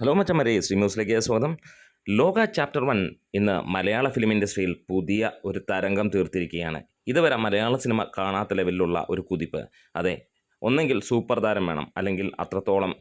Hello മച്ചമ്മരെ Shri ന്യൂസിലേക്ക് സ്വാഗതം. ലോക ചാപ്റ്റർ വൺ ഇന്ന് മലയാള ഫിലിം ഇൻഡസ്ട്രിയിൽ പുതിയ ഒരു തരംഗം തീർത്തിരിക്കുകയാണ്. ഇതുവരെ മലയാള സിനിമ കാണാത്ത ലെവലിലുള്ള ഒരു കുതിപ്പ്. അതെ ഒന്നെങ്കിൽ സൂപ്പർ താരം വേണം അല്ലെങ്കിൽ അത്രത്തോളം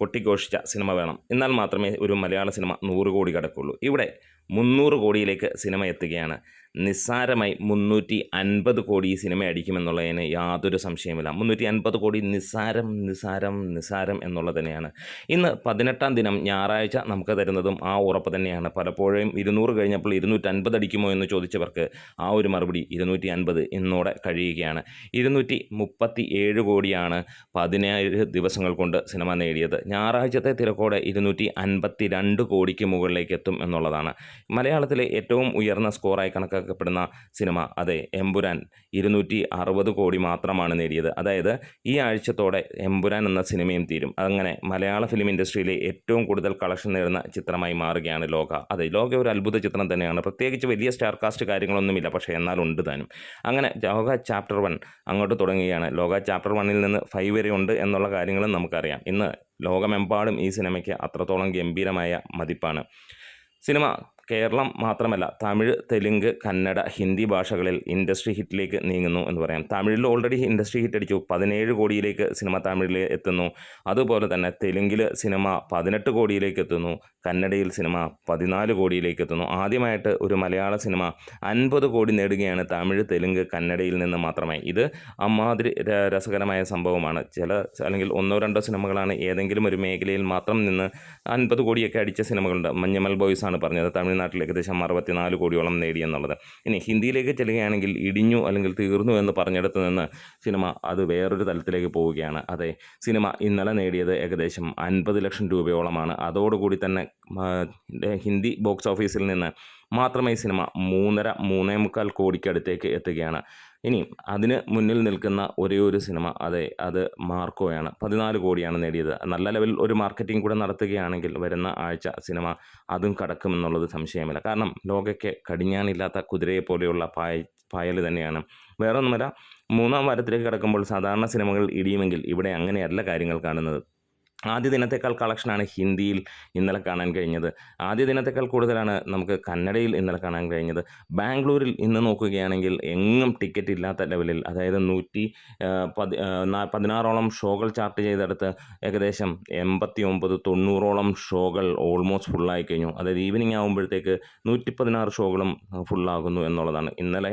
കൊട്ടിഘോഷിച്ച സിനിമ വേണം. എന്നാൽ മാത്രമേ ഒരു മലയാള സിനിമ നൂറ് കോടി കടക്കുള്ളൂ. ഇവിടെ മുന്നൂറ് കോടിയിലേക്ക് സിനിമ എത്തുകയാണ്. നിസ്സാരമായി മുന്നൂറ്റി അൻപത് കോടി ഈ സിനിമ അടിക്കുമെന്നുള്ളതിന് യാതൊരു സംശയമില്ല മുന്നൂറ്റി അൻപത് കോടി നിസ്സാരം നിസ്സാരം നിസ്സാരം എന്നുള്ളത് തന്നെയാണ് ഇന്ന് പതിനെട്ടാം ദിനം ഞായറാഴ്ച നമുക്ക് തരുന്നതും ആ ഉറപ്പ് തന്നെയാണ്. പലപ്പോഴും ഇരുന്നൂറ് കഴിഞ്ഞപ്പോൾ ഇരുന്നൂറ്റൻപത് അടിക്കുമോ എന്ന് ചോദിച്ചവർക്ക് ആ ഒരു മറുപടി ഇരുന്നൂറ്റി അൻപത് ഇന്നോടെ കഴിയുകയാണ്. ഇരുന്നൂറ്റി മുപ്പത്തി ഏഴ് കോടിയാണ് പതിനേഴ് ദിവസങ്ങൾ കൊണ്ട് സിനിമ നേടിയത്. ഞായറാഴ്ചത്തെ തിരക്കോടെ ഇരുന്നൂറ്റി അൻപത്തി രണ്ട് കോടിക്ക് മുകളിലേക്ക് എത്തും എന്നുള്ളതാണ്. മലയാളത്തിലെ ഏറ്റവും ഉയർന്ന സ്കോറായി കണക്കാക്കപ്പെടുന്ന സിനിമ. അതെ എമ്പുരാൻ. ഇരുന്നൂറ്റി അറുപത് കോടി മാത്രമാണ് നേടിയത്. അതായത് ഈ ആഴ്ചത്തോടെ എമ്പുരാൻ എന്ന സിനിമയും തീരും. അങ്ങനെ മലയാള ഫിലിം ഇൻഡസ്ട്രിയിലെ ഏറ്റവും കൂടുതൽ കളക്ഷൻ നേടുന്ന ചിത്രമായി മാറുകയാണ് ലോക. അതെ ലോക ഒരു അത്ഭുത ചിത്രം തന്നെയാണ്. പ്രത്യേകിച്ച് വലിയ സ്റ്റാർ കാസ്റ്റ് കാര്യങ്ങളൊന്നുമില്ല. പക്ഷേ എന്നാൽ ഉണ്ട് താനും. അങ്ങനെ ലോക ചാപ്റ്റർ വൺ അങ്ങോട്ട് തുടങ്ങുകയാണ്. ലോക ചാപ്റ്റർ വണ്ണിൽ നിന്ന് ഫൈവ് വരെ ഉണ്ട് എന്നുള്ള കാര്യങ്ങളും നമുക്കറിയാം. ഇന്ന് ലോകമെമ്പാടും ഈ സിനിമയ്ക്ക് അത്രത്തോളം ഗംഭീരമായ മതിപ്പാണ്. സിനിമ കേരളം മാത്രമല്ല തമിഴ് തെലുങ്ക് കന്നഡ ഹിന്ദി ഭാഷകളിൽ ഇൻഡസ്ട്രി ഹിറ്റിലേക്ക് നീങ്ങുന്നു എന്ന് പറയാം. തമിഴിൽ ഓൾറെഡി ഇൻഡസ്ട്രി ഹിറ്റ് അടിച്ചു പതിനേഴ് കോടിയിലേക്ക് സിനിമ തമിഴിൽ എത്തുന്നു. അതുപോലെ തന്നെ തെലുങ്കിൽ സിനിമ പതിനെട്ട് കോടിയിലേക്ക് എത്തുന്നു കന്നഡയിൽ സിനിമ പതിനാല് കോടിയിലേക്ക് എത്തുന്നു. ആദ്യമായിട്ട് ഒരു മലയാള സിനിമ അൻപത് കോടി നേടുകയാണ് തമിഴ് തെലുങ്ക് കന്നഡയിൽ നിന്ന് മാത്രമായി ഇത് അമ്മാതിരി രസകരമായ സംഭവമാണ്. ചില അല്ലെങ്കിൽ ഒന്നോ രണ്ടോ സിനിമകളാണ് ഏതെങ്കിലും ഒരു മേഖലയിൽ മാത്രം നിന്ന് അൻപത് കോടിയൊക്കെ അടിച്ച സിനിമകളുണ്ട്. മഞ്ഞമൽ ബോയ്സ് ആണ് പറഞ്ഞത് തമിഴ്നാട്ടിൽ ഏകദേശം അറുപത്തിനാല് കോടിയോളം നേടിയെന്നുള്ളത് ഇനി ഹിന്ദിയിലേക്ക് ചെല്ലുകയാണെങ്കിൽ ഇടിഞ്ഞു അല്ലെങ്കിൽ തീർന്നു എന്ന് പറഞ്ഞിടത്ത് നിന്ന് സിനിമ അത് വേറൊരു തലത്തിലേക്ക് പോവുകയാണ്. അതെ സിനിമ ഇന്നലെ നേടിയത് ഏകദേശം അൻപത് ലക്ഷം രൂപയോളമാണ്. അതോടുകൂടി തന്നെ ഹിന്ദി ബോക്സ് ഓഫീസിൽ നിന്ന് മാത്രമേ ഈ സിനിമ മൂന്നര മൂന്നേ മുക്കാൽ കോടിക്കടുത്തേക്ക് എത്തുകയാണ്. ഇനി അതിന് മുന്നിൽ നിൽക്കുന്ന ഒരേ ഒരു സിനിമ അതെ അത് മാർക്കോയാണ്. പതിനാല് കോടിയാണ് നേടിയത്. നല്ല ലെവലിൽ ഒരു മാർക്കറ്റിംഗ് കൂടെ നടത്തുകയാണെങ്കിൽ വരുന്ന ആഴ്ച സിനിമ അതും കടക്കുമെന്നുള്ളത് സംശയമില്ല. കാരണം ലോകയ്ക്ക് കടിഞ്ഞാനില്ലാത്ത കുതിരയെ പോലെയുള്ള പായ പായൽ തന്നെയാണ്. വേറെ ഒന്നുമല്ല മൂന്നാം വാരത്തിലേക്ക് കടക്കുമ്പോൾ സാധാരണ സിനിമകൾ ഇടിയുമെങ്കിൽ ഇവിടെ അങ്ങനെയല്ല കാര്യങ്ങൾ കാണുന്നത്. ആദ്യ ദിനത്തേക്കാൾ കളക്ഷനാണ് ഹിന്ദിയിൽ ഇന്നലെ കാണാൻ കഴിഞ്ഞത്. ആദ്യ ദിനത്തേക്കാൾ കൂടുതലാണ് നമുക്ക് കന്നഡയിൽ ഇന്നലെ കാണാൻ കഴിഞ്ഞത്. ബാംഗ്ലൂരിൽ ഇന്ന് നോക്കുകയാണെങ്കിൽ എങ്ങും ടിക്കറ്റ് ഇല്ലാത്ത ലെവലിൽ അതായത് നൂറ്റി പതിനാറോളം ഷോകൾ ചാർട്ട് ചെയ്തെടുത്ത് ഏകദേശം എൺപത്തി ഒമ്പത് തൊണ്ണൂറോളം ഷോകൾ ഓൾമോസ്റ്റ് ഫുള്ളായി കഴിഞ്ഞു. അതായത് ഈവനിങ് ആകുമ്പോഴത്തേക്ക് നൂറ്റി പതിനാറ് ഷോകളും ഫുള്ളാകുന്നു എന്നുള്ളതാണ്. ഇന്നലെ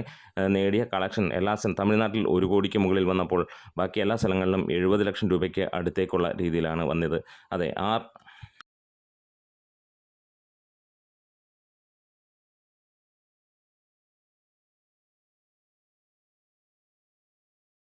നേടിയ കളക്ഷൻ എല്ലാ സ്ഥലം തമിഴ്നാട്ടിൽ ഒരു കോടിക്ക് മുകളിൽ വന്നപ്പോൾ ബാക്കി എല്ലാ സ്ഥലങ്ങളിലും എഴുപത് ലക്ഷം രൂപയ്ക്ക് അടുത്തേക്കുള്ള രീതിയിലാണ് വന്നത് അതെ ആർ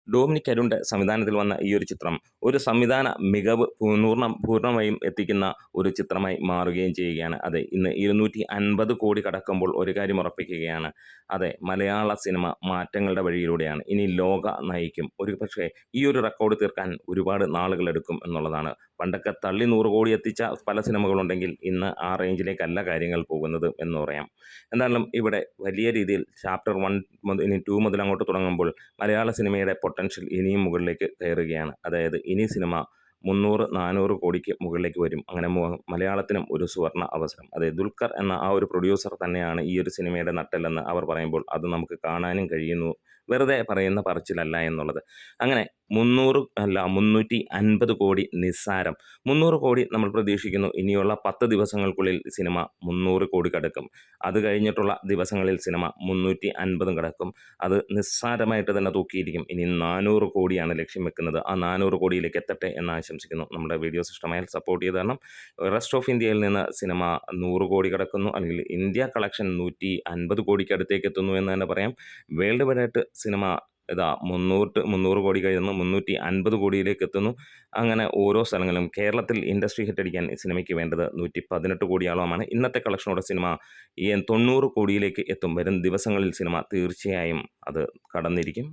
ഡോമിനിക് അരുണ്ട് സംവിധാനത്തിൽ വന്ന ഈ ഒരു ചിത്രം ഒരു സംവിധാന മികവ് പൂർണ പൂർണമായും എത്തിക്കുന്ന ഒരു ചിത്രമായി മാറുകയും ചെയ്യുകയാണ്. അതെ ഇന്ന് ഇരുന്നൂറ്റി അൻപത് കോടി കടക്കുമ്പോൾ ഒരു കാര്യം ഉറപ്പിക്കുകയാണ്. അതെ മലയാള സിനിമ മാറ്റങ്ങളുടെ വഴിയിലൂടെയാണ്. ഇനി ലോക നയിക്കും. ഒരു പക്ഷേ ഈ ഒരു റെക്കോർഡ് തീർക്കാൻ ഒരുപാട് നാളുകളെടുക്കും എന്നുള്ളതാണ് പണ്ടൊക്കെ തള്ളി നൂറ് കോടി എത്തിച്ച പല സിനിമകളുണ്ടെങ്കിൽ ഇന്ന് ആ റേഞ്ചിലേക്കല്ല കാര്യങ്ങൾ പോകുന്നത് എന്ന് പറയാം. എന്തായാലും ഇവിടെ വലിയ രീതിയിൽ ചാപ്റ്റർ വൺ മുതൽ ഇനി ടു മുതൽ അങ്ങോട്ട് തുടങ്ങുമ്പോൾ മലയാള സിനിമയുടെ പൊട്ടൻഷ്യൽ ഇനിയും മുകളിലേക്ക് കയറുകയാണ്. അതായത് ഇനി സിനിമ മുന്നൂറ് നാനൂറ് കോടിക്ക് മുകളിലേക്ക് വരും. അങ്ങനെ മലയാളത്തിനും ഒരു സുവർണ അവസരം. അതായത് ദുൽഖർ എന്ന ആ ഒരു പ്രൊഡ്യൂസർ തന്നെയാണ് ഈ ഒരു സിനിമയുടെ നട്ടെല്ലെന്ന് അവർ പറയുമ്പോൾ അത് നമുക്ക് കാണാനും കഴിയുന്നു വെറുതെ പറയുന്ന പറച്ചിലല്ല എന്നുള്ളത്. അങ്ങനെ മുന്നൂറ് അല്ല മുന്നൂറ്റി അൻപത് കോടി നിസ്സാരം. മുന്നൂറ് കോടി നമ്മൾ പ്രതീക്ഷിക്കുന്നു ഇനിയുള്ള പത്ത് ദിവസങ്ങൾക്കുള്ളിൽ സിനിമ മുന്നൂറ് കോടി കടക്കും. അത് കഴിഞ്ഞിട്ടുള്ള ദിവസങ്ങളിൽ സിനിമ മുന്നൂറ്റി അൻപതും കടക്കും. അത് നിസ്സാരമായിട്ട് തന്നെ തൂക്കിയിരിക്കും. ഇനി നാനൂറ് കോടിയാണ് ലക്ഷ്യം വെക്കുന്നത്. ആ നാനൂറ് കോടിയിലേക്ക് എത്തട്ടെ എന്ന് ആശംസിക്കുന്നു. നമ്മുടെ വീഡിയോ ഇഷ്ടമായാൽ സപ്പോർട്ട് ചെയ്ത് തരണം. റെസ്റ്റ് ഓഫ് ഇന്ത്യയിൽ നിന്ന് സിനിമ നൂറ് കോടി കടക്കുന്നു. അല്ലെങ്കിൽ ഇന്ത്യ കളക്ഷൻ നൂറ്റി അൻപത് കോടിക്ക് അടുത്തേക്ക് എത്തുന്നു എന്ന് തന്നെ പറയാം. വേൾഡ് വൈഡായിട്ട് സിനിമ ഇതാ മുന്നൂറ് മുന്നൂറ് കോടി കഴിയുന്നു മുന്നൂറ്റി അൻപത് കോടിയിലേക്ക് എത്തുന്നു. അങ്ങനെ ഓരോ സ്ഥലങ്ങളിലും കേരളത്തിൽ ഇൻഡസ്ട്രി ഹിറ്റ് അടിക്കാൻ ഈ സിനിമയ്ക്ക് വേണ്ടത് നൂറ്റി പതിനെട്ട് കോടിയോളമാണ്. ഇന്നത്തെ കളക്ഷനോടെ സിനിമ തൊണ്ണൂറ് കോടിയിലേക്ക് എത്തും. വരും ദിവസങ്ങളിൽ സിനിമ തീർച്ചയായും അത് കടന്നിരിക്കും.